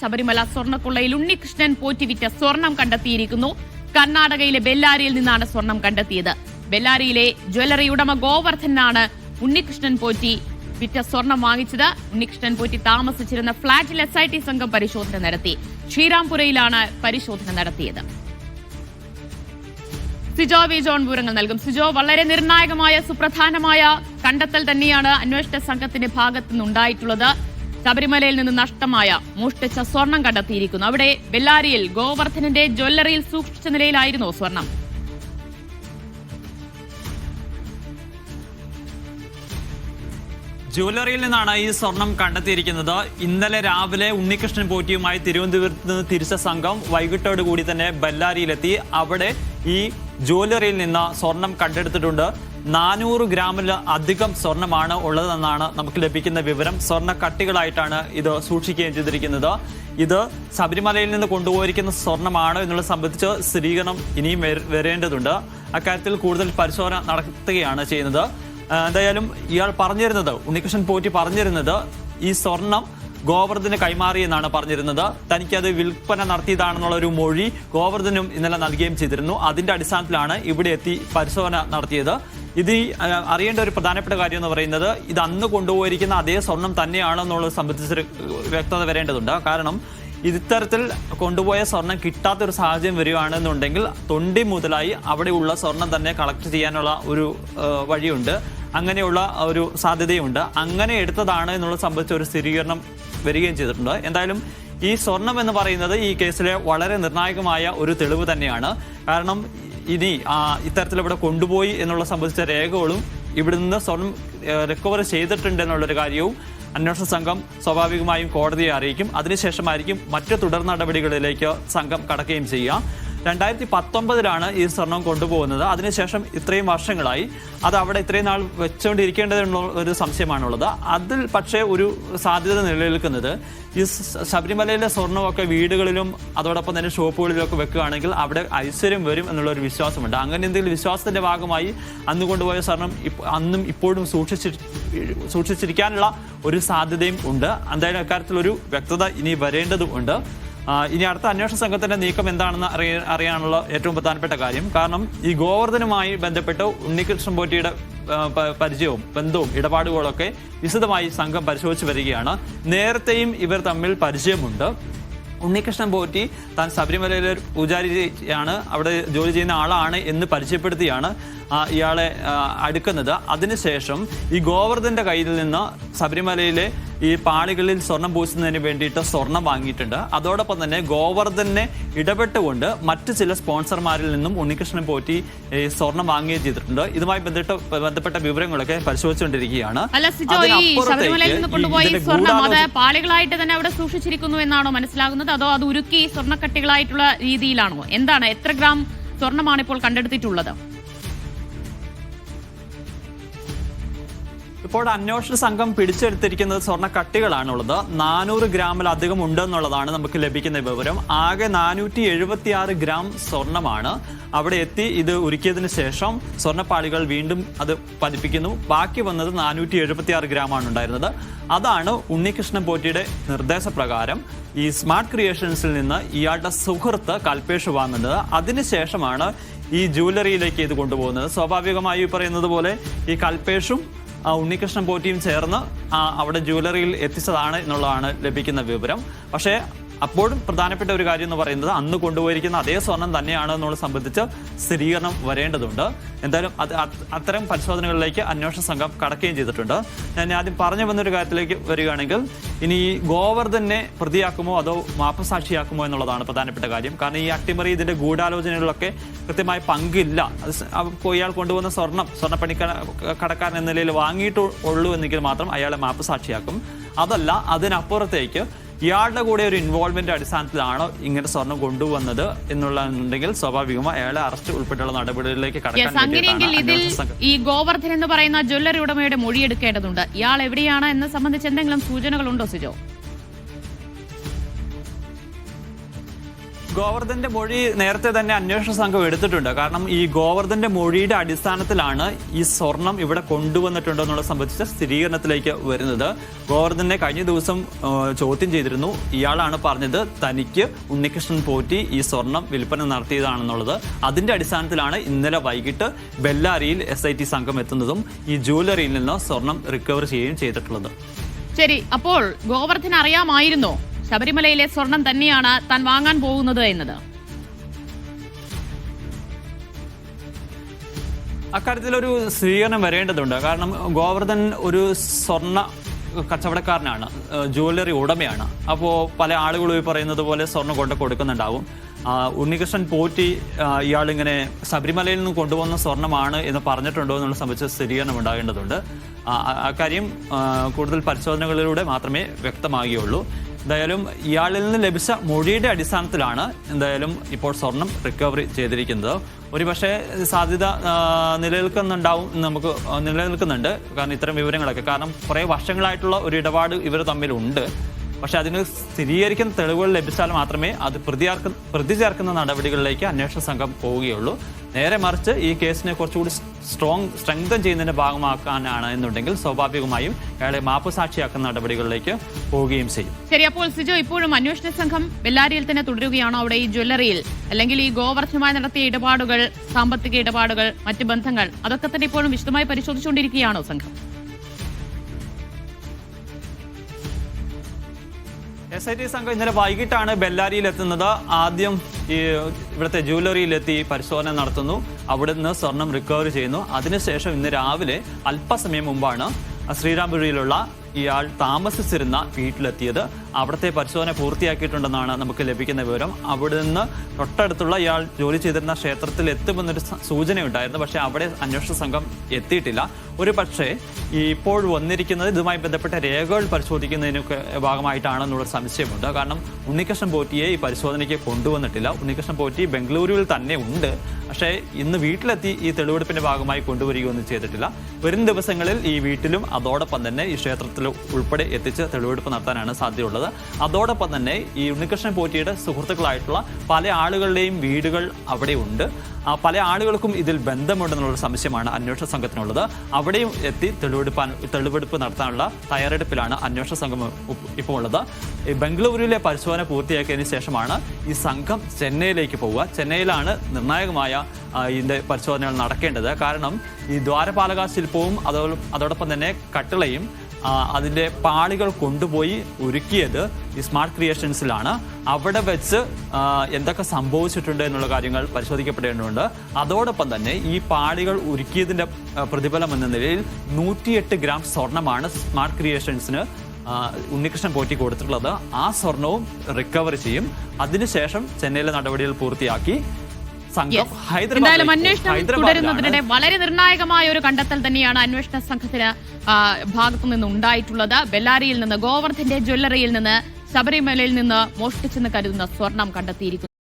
ശബരിമല സ്വർണക്കൊള്ളയിൽ ഉണ്ണികൃഷ്ണൻ പോറ്റിവിറ്റ സ്വർണം കണ്ടെത്തിയിരിക്കുന്നു. കർണാടകയിലെ ബെല്ലാരിയിൽ നിന്നാണ് സ്വർണം കണ്ടെത്തിയത്. ബെല്ലാരിയിലെ ജ്വല്ലറി ഉടമ ഗോവർദ്ധനാണ് ഉണ്ണികൃഷ്ണൻ പോറ്റി വിറ്റ സ്വർണം വാങ്ങിച്ചത്. ഉണ്ണികൃഷ്ണൻ പോറ്റി താമസിച്ചിരുന്ന ഫ്ളാറ്റിൽ എസ് ഐ ടി സംഘം പരിശോധന നടത്തി. ശ്രീരാംപുരയിലാണ് പരിശോധന നടത്തിയത്. സിജോ വി ജോൺ വിവരങ്ങൾ നൽകും. സിജോ വളരെ നിർണായകമായ സുപ്രധാനമായ കണ്ടെത്തൽ തന്നെയാണ് അന്വേഷണ സംഘത്തിന്റെ ഭാഗത്തു നിന്നുണ്ടായിട്ടുള്ളത് ശബരിമലയിൽ നിന്ന് നഷ്ടമായ മോഷ്ടിച്ച സ്വർണം കണ്ടെത്തിയിരിക്കുന്നു. അവിടെ ബെല്ലാരിയിൽ ഗോവർദ്ധനന്റെ ജ്വല്ലറിയിൽ സൂക്ഷിച്ച നിലയിലായിരുന്നു സ്വർണം. ജ്വല്ലറിയിൽ നിന്നാണ് ഈ സ്വർണം കണ്ടെത്തിയിരിക്കുന്നത്. ഇന്നലെ രാവിലെ ഉണ്ണികൃഷ്ണൻ പോറ്റിയുമായി തിരുവനന്തപുരത്ത് നിന്ന് തിരിച്ച സംഘം വൈകിട്ടോട് കൂടി തന്നെ ബെല്ലാരിയിലെത്തി. അവിടെ ഈ ജ്വല്ലറിയിൽ നിന്ന് സ്വർണം കണ്ടെടുത്തിട്ടുണ്ട്. നാനൂറ് ഗ്രാമിൽ അധികം സ്വർണമാണ് ഉള്ളതെന്നാണ് നമുക്ക് ലഭിക്കുന്ന വിവരം. സ്വർണ കട്ടികളായിട്ടാണ് ഇത് സൂക്ഷിക്കുകയും ചെയ്തിരിക്കുന്നത്. ഇത് ശബരിമലയിൽ നിന്ന് കൊണ്ടുപോയിരിക്കുന്ന സ്വർണമാണ് എന്നുള്ളത് സംബന്ധിച്ച് സ്ഥിരീകരണം ഇനിയും വരേണ്ടതുണ്ട്. അക്കാര്യത്തിൽ കൂടുതൽ പരിശോധന നടത്തുകയാണ് ചെയ്യുന്നത്. എന്തായാലും ഇയാൾ പറഞ്ഞിരുന്നത് ഉണ്ണികൃഷ്ണൻ പോറ്റി പറഞ്ഞിരുന്നത് ഈ സ്വർണം ഗോവർദ്ധന് കൈമാറിയെന്നാണ് പറഞ്ഞിരുന്നത്. തനിക്കത് വിൽപ്പന നടത്തിയതാണെന്നുള്ള ഒരു മൊഴി ഗോവർദ്ധനും ഇന്നലെ നൽകുകയും ചെയ്തിരുന്നു. അതിന്റെ അടിസ്ഥാനത്തിലാണ് ഇവിടെ എത്തി പരിശോധന നടത്തിയത്. ഇത് അറിയേണ്ട ഒരു പ്രധാനപ്പെട്ട കാര്യം എന്ന് പറയുന്നത് ഇത് അന്ന് കൊണ്ടുപോയിരിക്കുന്ന അതേ സ്വർണം തന്നെയാണെന്നുള്ളത് സംബന്ധിച്ചൊരു വ്യക്തത വരേണ്ടതുണ്ട്. കാരണം ഇത്തരത്തിൽ കൊണ്ടുപോയ സ്വർണം കിട്ടാത്തൊരു സാഹചര്യം വരികയാണെന്നുണ്ടെങ്കിൽ തൊണ്ടി മുതലായി അവിടെയുള്ള സ്വർണം തന്നെ കളക്ട് ചെയ്യാനുള്ള ഒരു വഴിയുണ്ട്. അങ്ങനെയുള്ള ഒരു സാധ്യതയുണ്ട്. അങ്ങനെ എടുത്തതാണ് എന്നുള്ളത് സംബന്ധിച്ച ഒരു സ്ഥിരീകരണം വരികയും ചെയ്തിട്ടുണ്ട്. എന്തായാലും ഈ സ്വർണം എന്ന് പറയുന്നത് ഈ കേസിലെ വളരെ നിർണായകമായ ഒരു തെളിവ് തന്നെയാണ്. കാരണം ഇനി ഇത്തരത്തിൽ ഇവിടെ കൊണ്ടുപോയി എന്നുള്ള സംബന്ധിച്ച രേഖകളും ഇവിടെ നിന്ന് സ്വർണം റിക്കവർ ചെയ്തിട്ടുണ്ട് എന്നുള്ളൊരു കാര്യവും അന്വേഷണ സംഘം സ്വാഭാവികമായും കോടതിയെ അറിയിക്കും. അതിനുശേഷമായിരിക്കും മറ്റു തുടർ നടപടികളിലേക്ക് സംഘം കടക്കുകയും ചെയ്യുക. രണ്ടായിരത്തി പത്തൊമ്പതിലാണ് ഈ സ്വർണം കൊണ്ടുപോകുന്നത്. അതിനുശേഷം ഇത്രയും വർഷങ്ങളായി. അത് അവിടെ ഇത്രയും നാൾ വെച്ചുകൊണ്ടിരിക്കേണ്ടതെന്നുള്ള ഒരു സംശയമാണുള്ളത്. അതിൽ പക്ഷേ ഒരു സാധ്യത നിലനിൽക്കുന്നത്. ഈ ശബരിമലയിലെ സ്വർണമൊക്കെ വീടുകളിലും അതോടൊപ്പം തന്നെ ഷോപ്പുകളിലൊക്കെ വെക്കുകയാണെങ്കിൽ അവിടെ ഐശ്വര്യം വരും എന്നുള്ള ഒരു വിശ്വാസമുണ്ട്. അങ്ങനെ എന്തെങ്കിലും വിശ്വാസത്തിന്റെ ഭാഗമായി അന്ന് കൊണ്ടുപോയ സ്വർണം അന്നും ഇപ്പോഴും സൂക്ഷിച്ചി സൂക്ഷിച്ചിരിക്കാനുള്ള ഒരു സാധ്യതയും ഉണ്ട്. എന്തായാലും അക്കാര്യത്തിലൊരു വ്യക്തത ഇനി വരേണ്ടതുണ്ട് ഇനി അടുത്ത അന്വേഷണ സംഘത്തിന്റെ നീക്കം എന്താണെന്ന് അറിയ അറിയാനുള്ള ഏറ്റവും പ്രധാനപ്പെട്ട കാര്യം. കാരണം ഈ ഗോവർദ്ധനുമായി ബന്ധപ്പെട്ട് ഉണ്ണികൃഷ്ണൻ പോറ്റിയുടെ പരിചയവും ബന്ധവും ഇടപാടുകളൊക്കെ വിശദമായി സംഘം പരിശോധിച്ചു വരികയാണ്. നേരത്തെയും ഇവർ തമ്മിൽ പരിചയമുണ്ട്. ഉണ്ണികൃഷ്ണൻ പോറ്റി താൻ ശബരിമലയിലെ പൂജാരിയാണ് അവിടെ ജോലി ചെയ്യുന്ന ആളാണ് എന്ന് പരിചയപ്പെടുത്തിയാണ് ഇയാളെ അടുക്കുന്നത്. അതിനുശേഷം ഈ ഗോവർദ്ധന്റെ കയ്യിൽ നിന്ന് ശബരിമലയിലെ ഈ പാളികളിൽ സ്വർണം പൂശുന്നതിന് വേണ്ടിയിട്ട് സ്വർണം വാങ്ങിയിട്ടുണ്ട്. അതോടൊപ്പം തന്നെ ഗോവർദ്ധനെ ഇടപെട്ടുകൊണ്ട് മറ്റ് ചില സ്പോൺസർമാരിൽ നിന്നും ഉണ്ണികൃഷ്ണൻ പോറ്റി സ്വർണം വാങ്ങുകയും ചെയ്തിട്ടുണ്ട്. ഇതുമായി ബന്ധപ്പെട്ട ബന്ധപ്പെട്ട വിവരങ്ങളൊക്കെ പരിശോധിച്ചുകൊണ്ടിരിക്കുകയാണ്. പാളികളായിട്ട് തന്നെ അവിടെ സൂക്ഷിച്ചിരിക്കുന്നു എന്നാണോ മനസ്സിലാകുന്നത്? അതോ അത് ഉരുക്കി സ്വർണക്കട്ടികളായിട്ടുള്ള രീതിയിലാണോ? എന്താണ് എത്ര ഗ്രാം സ്വർണമാണ് ഇപ്പോൾ കണ്ടെടുത്തിട്ടുള്ളത്? ഇപ്പോൾ അന്വേഷണ സംഘം പിടിച്ചെടുത്തിരിക്കുന്നത് സ്വർണ കട്ടികളാണുള്ളത്. നാനൂറ് ഗ്രാമിലധികം ഉണ്ടെന്നുള്ളതാണ് നമുക്ക് ലഭിക്കുന്ന വിവരം. ആകെ നാനൂറ്റി എഴുപത്തി ആറ് ഗ്രാം സ്വർണമാണ്. അവിടെ എത്തി ഇത് ഉരുക്കിയതിന് ശേഷം സ്വർണപ്പാളികൾ വീണ്ടും അത് പതിപ്പിക്കുന്നു. ബാക്കി വന്നത് നാനൂറ്റി എഴുപത്തി ആറ് ഗ്രാമാണ് ഉണ്ടായിരുന്നത്. അതാണ് ഉണ്ണികൃഷ്ണൻ പോറ്റിയുടെ നിർദ്ദേശപ്രകാരം ഈ സ്മാർട്ട് ക്രിയേഷൻസിൽ നിന്ന് ഇയാളുടെ സുഹൃത്ത് കൽപേഷ് വാങ്ങുന്നത് അതിനുശേഷമാണ് ഈ ജുവലറിയിലേക്ക് ഇത് കൊണ്ടുപോകുന്നത്. സ്വാഭാവികമായി പറയുന്നത് പോലെ ഈ കൽപേഷും ഉണ്ണികൃഷ്ണൻ പോറ്റിയും ചേർന്ന് അവിടെ ജ്വല്ലറിയിൽ എത്തിച്ചതാണ് എന്നുള്ളതാണ് ലഭിക്കുന്ന വിവരം. പക്ഷേ അപ്പോഴും പ്രധാനപ്പെട്ട ഒരു കാര്യം എന്ന് പറയുന്നത് അന്ന് കൊണ്ടുപോയിരിക്കുന്ന അതേ സ്വർണം തന്നെയാണ് എന്നുള്ള സംബന്ധിച്ച് സ്ഥിരീകരണം വരേണ്ടതുണ്ട്. എന്തായാലും അത് അത് അത്തരം പരിശോധനകളിലേക്ക് അന്വേഷണ സംഘം കടക്കുകയും ചെയ്തിട്ടുണ്ട്. ഞാൻ ആദ്യം പറഞ്ഞു വന്നൊരു കാര്യത്തിലേക്ക് വരികയാണെങ്കിൽ ഇനി ഈ ഗോവർദ്ധനെ പ്രതിയാക്കുമോ അതോ മാപ്പസാക്ഷിയാക്കുമോ എന്നുള്ളതാണ് പ്രധാനപ്പെട്ട കാര്യം. കാരണം ഈ അട്ടിമറി ഇതിന്റെ ഗൂഢാലോചനകളിലൊക്കെ കൃത്യമായ പങ്കില്ല. ഇയാൾ കൊണ്ടുവന്ന സ്വർണം സ്വർണപ്പണിക്ക കടക്കാരൻ എന്ന നിലയിൽ വാങ്ങിയിട്ടുള്ളൂ എന്നെങ്കിൽ മാത്രം അയാളെ മാപ്പ് സാക്ഷിയാക്കും അതല്ല അതിനപ്പുറത്തേക്ക് ഇയാളുടെ കൂടെ ഒരു ഇൻവോൾവ്മെന്റ് അടിസ്ഥാനത്തിലാണോ ഇങ്ങനെ സ്വർണം കൊണ്ടുവന്നത് എന്നുള്ളതുണ്ടെങ്കിൽ സ്വാഭാവികമായി അയാളെ അറസ്റ്റ് ഉൾപ്പെട്ടുള്ള നടപടികളിലേക്ക് അങ്ങനെയെങ്കിൽ ഇതിൽ ഈ ഗോവർദ്ധൻ എന്ന് പറയുന്ന ജ്വല്ലറി ഉടമയുടെ മൊഴിയെടുക്കേണ്ടതുണ്ട്. ഇയാൾ എവിടെയാണ് എന്ന് സംബന്ധിച്ച് എന്തെങ്കിലും സൂചനകളുണ്ടോ സിജോ? ഗോവർദ്ധന്റെ മൊഴി നേരത്തെ തന്നെ അന്വേഷണ സംഘം എടുത്തിട്ടുണ്ട്. കാരണം ഈ ഗോവർദ്ധന്റെ മൊഴിയുടെ അടിസ്ഥാനത്തിലാണ് ഈ സ്വർണം ഇവിടെ കൊണ്ടുവന്നിട്ടുണ്ടോ എന്നുള്ളത് സംബന്ധിച്ച സ്ഥിരീകരണത്തിലേക്ക് വരുന്നത്. ഗോവർദ്ധനെ കഴിഞ്ഞ ദിവസം ചോദ്യം ചെയ്തിരുന്നു. ഇയാളാണ് പറഞ്ഞത് തനിക്ക് ഉണ്ണികൃഷ്ണൻ പോറ്റി ഈ സ്വർണം വിൽപ്പന നടത്തിയതാണെന്നുള്ളത്. അതിന്റെ അടിസ്ഥാനത്തിലാണ് ഇന്നലെ വൈകിട്ട് ബെല്ലാരിയിൽ എസ് സംഘം എത്തുന്നതും ഈ ജ്വല്ലറിയിൽ നിന്ന് സ്വർണം റിക്കവർ ചെയ്യുകയും ചെയ്തിട്ടുള്ളത്. ശരി അപ്പോൾ ഗോവർദ്ധൻ അറിയാമായിരുന്നോ ശബരിമലയിലെ സ്വർണം തന്നെയാണ് താൻ വാങ്ങാൻ പോകുന്നത് എന്നത്. അക്കാര്യത്തിൽ ഒരു സ്ഥിരീകരണം വരേണ്ടതുണ്ട്. കാരണം ഗോവർദ്ധൻ ഒരു സ്വർണ കച്ചവടക്കാരനാണ്. ജുവല്ലറി ഉടമയാണ്. അപ്പോൾ പല ആളുകളും ഈ പറയുന്നത് പോലെ സ്വർണം കൊണ്ട് കൊടുക്കുന്നുണ്ടാവും. ഉണ്ണികൃഷ്ണൻ പോറ്റി ഇയാളിങ്ങനെ ശബരിമലയിൽ നിന്ന് കൊണ്ടുവന്ന സ്വർണമാണ് എന്ന് പറഞ്ഞിട്ടുണ്ടോ എന്നുള്ള സംബന്ധിച്ച് സ്ഥിരീകരണം ഉണ്ടാകേണ്ടതുണ്ട്. അക്കാര്യം കൂടുതൽ പരിശോധനകളിലൂടെ മാത്രമേ വ്യക്തമാകുകയുള്ളൂ. എന്തായാലും ഇയാളിൽ നിന്ന് ലഭിച്ച മൊഴിയുടെ അടിസ്ഥാനത്തിലാണ് എന്തായാലും ഇപ്പോൾ സ്വർണം റിക്കവറി ചെയ്തിരിക്കുന്നത്. ഒരുപക്ഷെ സാധ്യത നിലനിൽക്കുന്നുണ്ടാവും എന്ന് നമുക്ക് നിലനിൽക്കുന്നുണ്ട്. കാരണം ഇത്തരം വിവരങ്ങളൊക്കെ. കാരണം കുറേ വർഷങ്ങളായിട്ടുള്ള ഒരു ഇടപാട് ഇവർ തമ്മിലുണ്ട്. പക്ഷെ അതിന് സ്ഥിരീകരിക്കുന്ന തെളിവുകൾ ലഭിച്ചാൽ മാത്രമേ അത് പ്രതിയാർക്ക പ്രതി ചേർക്കുന്ന നടപടികളിലേക്ക് അന്വേഷണ സംഘം പോവുകയുള്ളൂ. നേരെ മറിച്ച് ഈ കേസിനെ കുറച്ചുകൂടി സ്ട്രോങ് സ്ട്രെങ്തൻ ചെയ്യുന്നതിന്റെ ഭാഗമാക്കാനാണ് എന്നുണ്ടെങ്കിൽ സ്വാഭാവികമായും അയാളെ മാപ്പ് സാക്ഷിയാക്കുന്ന നടപടികളിലേക്ക് പോവുകയും ചെയ്യും. ശരി അപ്പോൾ സിജോ ഇപ്പോഴും അന്വേഷണ സംഘം ബെല്ലാരിയിൽ തന്നെ തുടരുകയാണോ? അവിടെ ഈ ജ്വല്ലറിയിൽ അല്ലെങ്കിൽ ഈ ഗോവർദ്ധനുമായി നടത്തിയ ഇടപാടുകൾ സാമ്പത്തിക ഇടപാടുകൾ മറ്റ് ബന്ധങ്ങൾ അതൊക്കെ തന്നെ ഇപ്പോഴും വിശദമായി പരിശോധിച്ചുകൊണ്ടിരിക്കുകയാണോ സംഘം? എസ് ഐ ടി സംഘം ഇന്നലെ വൈകിട്ടാണ് ബെല്ലാരിയിൽ എത്തുന്നത് ആദ്യം ഈ ഇവിടുത്തെ ജ്വല്ലറിയിലെത്തി പരിശോധന നടത്തുന്നു. അവിടെ നിന്ന് സ്വർണം റിക്കവർ ചെയ്യുന്നു. അതിനുശേഷം ഇന്ന് രാവിലെ അല്പസമയം മുമ്പാണ് ശ്രീരാംപുരിയിലുള്ള ഇയാൾ താമസിച്ചിരുന്ന വീട്ടിലെത്തിയത്. അവിടുത്തെ പരിശോധന പൂർത്തിയാക്കിയിട്ടുണ്ടെന്നാണ് നമുക്ക് ലഭിക്കുന്ന വിവരം. അവിടെ നിന്ന് തൊട്ടടുത്തുള്ള ഇയാൾ ജോലി ചെയ്തിരുന്ന ക്ഷേത്രത്തിൽ എത്തുമെന്നൊരു സൂചനയുണ്ടായിരുന്നു. പക്ഷേ അവിടെ അന്വേഷണ സംഘം എത്തിയിട്ടില്ല. ഒരു പക്ഷേ ഇപ്പോൾ വന്നിരിക്കുന്നത് ഇതുമായി ബന്ധപ്പെട്ട രേഖകൾ പരിശോധിക്കുന്നതിനൊക്കെ ഭാഗമായിട്ടാണെന്നുള്ള സംശയമുണ്ട്. കാരണം ഉണ്ണികൃഷ്ണൻ പോറ്റിയെ ഈ പരിശോധനയ്ക്ക് കൊണ്ടുവന്നിട്ടില്ല. ഉണ്ണികൃഷ്ണൻ പോറ്റി ബംഗളൂരുവിൽ തന്നെ ഉണ്ട്. പക്ഷേ ഇന്ന് വീട്ടിലെത്തി ഈ തെളിവെടുപ്പിന്റെ ഭാഗമായി കൊണ്ടുവരികയൊന്നും ചെയ്തിട്ടില്ല. വരും ദിവസങ്ങളിൽ ഈ വീട്ടിലും അതോടൊപ്പം തന്നെ ഈ ക്ഷേത്രത്തിൽ ഉൾപ്പെടെ എത്തിച്ച് തെളിവെടുപ്പ് നടത്താനാണ് സാധ്യതയുള്ളത്. അതോടൊപ്പം തന്നെ ഈ ഉണ്ണികൃഷ്ണൻ പോറ്റിയുടെ സുഹൃത്തുക്കളായിട്ടുള്ള പല ആളുകളുടെയും വീടുകൾ അവിടെ ഉണ്ട് പല ആളുകൾക്കും ഇതിൽ ബന്ധമുണ്ടെന്നുള്ള സംശയമാണ് അന്വേഷണ സംഘത്തിനുള്ളത്. അവിടെയും എത്തി തെളിവെടുപ്പാൻ തെളിവെടുപ്പ് നടത്താനുള്ള തയ്യാറെടുപ്പിലാണ് അന്വേഷണ സംഘം ഇപ്പോൾ ഉള്ളത് ബംഗളൂരുവിലെ പരിശോധന പൂർത്തിയാക്കിയതിന് ശേഷമാണ് ഈ സംഘം ചെന്നൈയിലേക്ക് പോവുക. ചെന്നൈയിലാണ് നിർണായകമായ ഇതിന്റെ പരിശോധനകൾ നടക്കേണ്ടത്. കാരണം ഈ ദ്വാരപാലക ശില്പവും അതോ അതോടൊപ്പം തന്നെ കട്ടിളയും ആ, അതിന്റെ പാളികൾ കൊണ്ടുപോയി ഒരുക്കിയത് ഈ സ്മാർട്ട് ക്രിയേഷൻസിലാണ്. അവിടെ വെച്ച് എന്തൊക്കെ സംഭവിച്ചിട്ടുണ്ട് എന്നുള്ള കാര്യങ്ങൾ പരിശോധിക്കപ്പെടേണ്ടതുണ്ട്. അതോടൊപ്പം തന്നെ ഈ പാളികൾ ഒരുക്കിയതിന്റെ പ്രതിഫലം എന്ന നിലയിൽ നൂറ്റിയെട്ട് ഗ്രാം സ്വർണമാണ് സ്മാർട്ട് ക്രിയേഷൻസിന് ഉണ്ണികൃഷ്ണൻ പോറ്റി കൊടുത്തിട്ടുള്ളത്. ആ സ്വർണവും റിക്കവർ ചെയ്യും. അതിനുശേഷം ചെന്നൈയിലെ നടപടികൾ പൂർത്തിയാക്കി. സംഘം. എന്തായാലും അന്വേഷണം തുടരുന്നതിനിടെ വളരെ നിർണായകമായ ഒരു കണ്ടെത്തൽ തന്നെയാണ് അന്വേഷണ സംഘത്തിന് ഭാഗത്തു നിന്ന് ഉണ്ടായിട്ടുള്ളത്. ബെല്ലാരിയിൽ നിന്ന് ഗോവർദ്ധന്റെ ജ്വല്ലറിയിൽ നിന്ന് ശബരിമലയിൽ നിന്ന് മോഷ്ടിച്ചെന്ന് കരുതുന്ന സ്വർണം കണ്ടെത്തിയിരിക്കുന്നു.